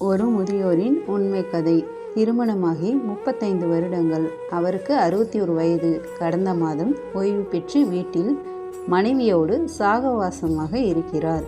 ஒரு முதியோரின் உண்மை கதை. திருமணமாகி முப்பத்தைந்து வருடங்கள். அவருக்கு அறுபத்தி ஒரு வயது. கடந்த மாதம் ஓய்வு பெற்று வீட்டில் மனைவியோடு சாகவாசமாக இருக்கிறார்.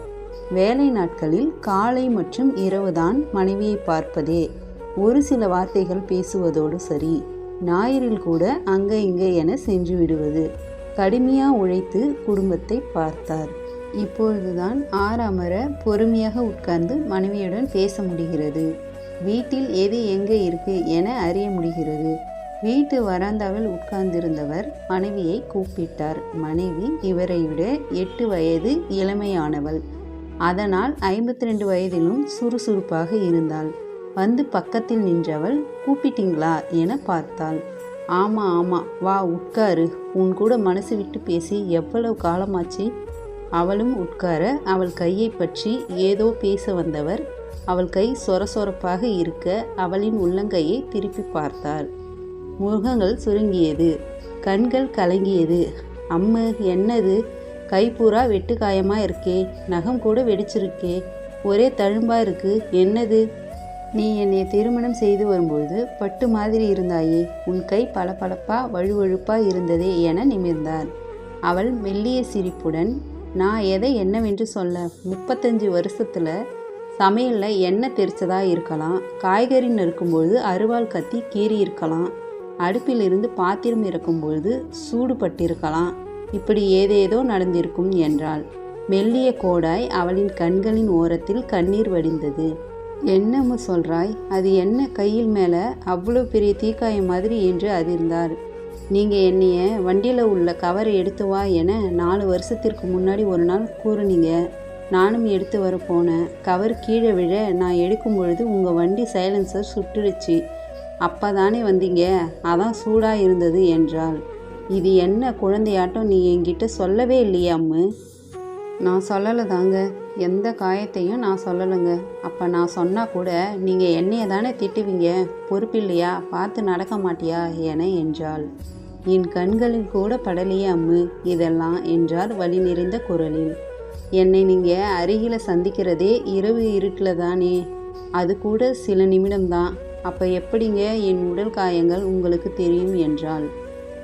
வேலை நாட்களில் காலை மற்றும் இரவுதான் மனைவியை பார்ப்பதே. ஒரு சில வார்த்தைகள் பேசுவதோடு சரி. ஞாயிறில் கூட அங்கே இங்கே என சென்று விடுவது. கடுமையாக உழைத்து குடும்பத்தை பார்த்தார். இப்பொழுதுதான் ஆறாமர பொறுமையாக உட்கார்ந்து மனைவியுடன் பேச முடிகிறது. வீட்டில் எது எங்கே இருக்கு என அறிய முடிகிறது. வீட்டு வராந்தாவில் உட்கார்ந்திருந்தவர் மனைவியை கூப்பிட்டார். மனைவி இவரை விட எட்டு வயது இளமையானவள். அதனால் ஐம்பத்தி ரெண்டு வயதிலும் சுறுசுறுப்பாக இருந்தாள். வந்து பக்கத்தில் நின்றவள் கூப்பிட்டீங்களா? என பார்த்தாள். ஆமாம் ஆமாம் வா உட்காரு. உன் கூட மனசு விட்டு பேசி எவ்வளவு காலமாச்சு? அவளும் உட்கார அவள் கையை பற்றி ஏதோ பேச வந்தவர். அவள் கை சொர சொரப்பாக இருக்க அவளின் உள்ளங்கையை திருப்பி பார்த்தார். முகங்கள் சுருங்கியது. கண்கள் கலங்கியது. அம்மு என்னது? கை பூரா வெட்டுக்காயமாக இருக்கே. நகம் கூட வெடிச்சிருக்கே. ஒரே தழும்பா இருக்கு. என்னது? நீ என்னை திருமணம் செய்து வரும்பொழுது பட்டு மாதிரி இருந்தாயே. உன் கை பளபளப்பா வழுவழுப்பா இருந்ததே என நிமிர்ந்தார். அவள் மெல்லிய சிரிப்புடன் நான் எதை என்னவென்று சொல்ல முப்பத்தஞ்சு வருஷத்தில் சமையலில் எண்ணெய் தெரிச்சதாக இருக்கலாம் காய்கறி நறுக்கும்பொழுது அருவாள் கத்தி கீறி இருக்கலாம் அடுப்பிலிருந்து பாத்திரம் இறக்கும்பொழுது சூடுபட்டிருக்கலாம் இப்படி ஏதேதோ நடந்திருக்கும் என்றாள். மெல்லிய கோடாய் அவளின் கண்களின் ஓரத்தில் கண்ணீர் வடிந்தது. என்னமோ சொல்றாய்? அது என்ன? கையில் மேலே அவ்வளோ பெரிய தீக்காயம் மாதிரி என்று அதிர்ந்தார் நீங்கள் என்னைய வண்டியில் உள்ள கவரை எடுத்து வா என நாலு வருஷத்திற்கு முன்னாடி ஒரு நாள் கூறுனீங்க. நானும் எடுத்து வர போனேன். கவர் கீழே விழ நான் எடுக்கும் பொழுது உங்கள் வண்டி சைலன்சர் சுட்டுடுச்சு. அப்போ தானே வந்தீங்க? அதான் சூடாக இருந்தது என்றாள். இது என்ன குழந்தையாட்டம் நீ என்கிட்ட சொல்லவே இல்லையே அம்மு? நான் சொல்லலை தாங்க. எந்த காயத்தையும் நான் சொல்லலைங்க. அப்போ நான் சொன்னால் கூட நீங்கள் என்னைய தானே திட்டுவீங்க? பொறுப்பில்லையா? பார்த்து நடக்க மாட்டியா? என என்றாள். என் கண்களில் கூட படலையே அம்மு இதெல்லாம் என்றார் வழி நிறைந்த குரலில். என்னை நீங்கள் அருகில் சந்திக்கிறதே இரவு இருட்டில் தானே அது கூட சில நிமிடம்தான். அப்போ எப்படிங்க என் உடல் காயங்கள் உங்களுக்கு தெரியும் என்றாள்.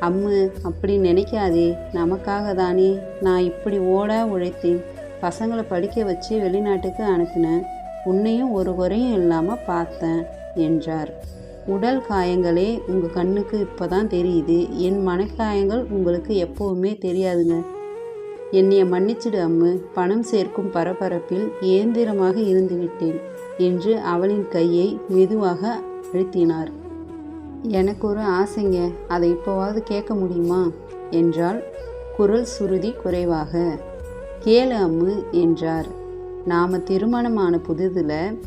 அம்மு அப்படி நினைக்காதே நமக்காக தானே நான் இப்படி ஓட உழைத்தேன். பசங்களை படிக்க வச்சு வெளிநாட்டுக்கு அனுப்பினேன் உன்னையும் ஒரு குறையும் இல்லாமல் பார்த்தேன் என்றார். உடல் காயங்களே உங்கள் கண்ணுக்கு இப்போ தான் தெரியுது. என் மனக்காயங்கள் உங்களுக்கு எப்போவுமே தெரியாதுங்க. என்னைய மன்னிச்சிடு அம்மு. பணம் சேர்க்கும் பரபரப்பில் இயந்திரமாக இருந்துவிட்டேன் என்று அவளின் கையை மெதுவாக அழுத்தினார். எனக்கு ஒரு ஆசைங்க. அதை இப்போவாவது கேட்க முடியுமா? என்றால் குரல் சுருதி குறைவாக. கேளு அம்மு என்றார். நாம் திருமணமான புதுதில்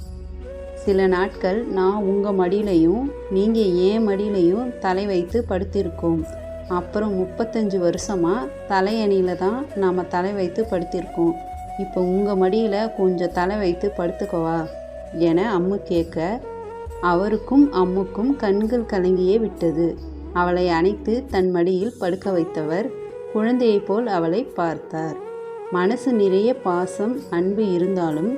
சில நாட்கள் நான் உங்கள் மடியிலையும் நீங்கள் ஏன் மடியிலையும் தலை வைத்து படுத்திருக்கோம். அப்புறம் முப்பத்தஞ்சு வருஷமாக தலையணியில் தான் நாம் தலை வைத்து படுத்திருக்கோம். இப்போ உங்கள் மடியில் கொஞ்சம் தலை வைத்து படுத்துக்கவா? என அம்மு கேட்க அவருக்கும் அம்முக்கும் கண்கள் கலங்கியே விட்டது. அவளை அணைத்து தன் மடியில் படுக்க வைத்தவர் குழந்தையைப் போல் அவளை பார்த்தார். மனசு நிறைய பாசம் அன்பு இருந்தாலும்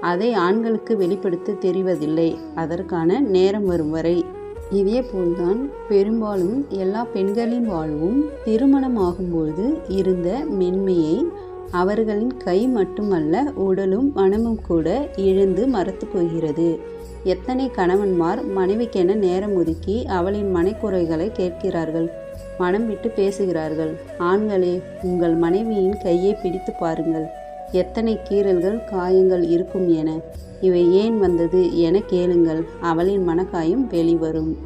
அதை ஆண்களுக்கு வெளிப்படுத்த தெரிவதில்லை. அதற்கான நேரம் வரும் வரை இதே போல்தான் பெரும்பாலும் எல்லா பெண்களின் வாழ்வும் திருமணமாகும்போது இருந்த மென்மையை அவர்களின் கை மட்டுமல்ல உடலும் மனமும் கூட இழந்து மறத்து போகிறது. எத்தனை கணவன்மார் மனைவிக்கென நேரம் ஒதுக்கி அவளின் மனைக்குறைகளை கேட்கிறார்கள்? மனம் விட்டு பேசுகிறார்கள். ஆண்களே உங்கள் மனைவியின் கையை பிடித்து பாருங்கள். எத்தனை கீறல்கள் காயங்கள் இருக்கும் என. இவை ஏன் வந்தது என கேளுங்கள். அவளின் மனக்காயம் வெளிவரும்.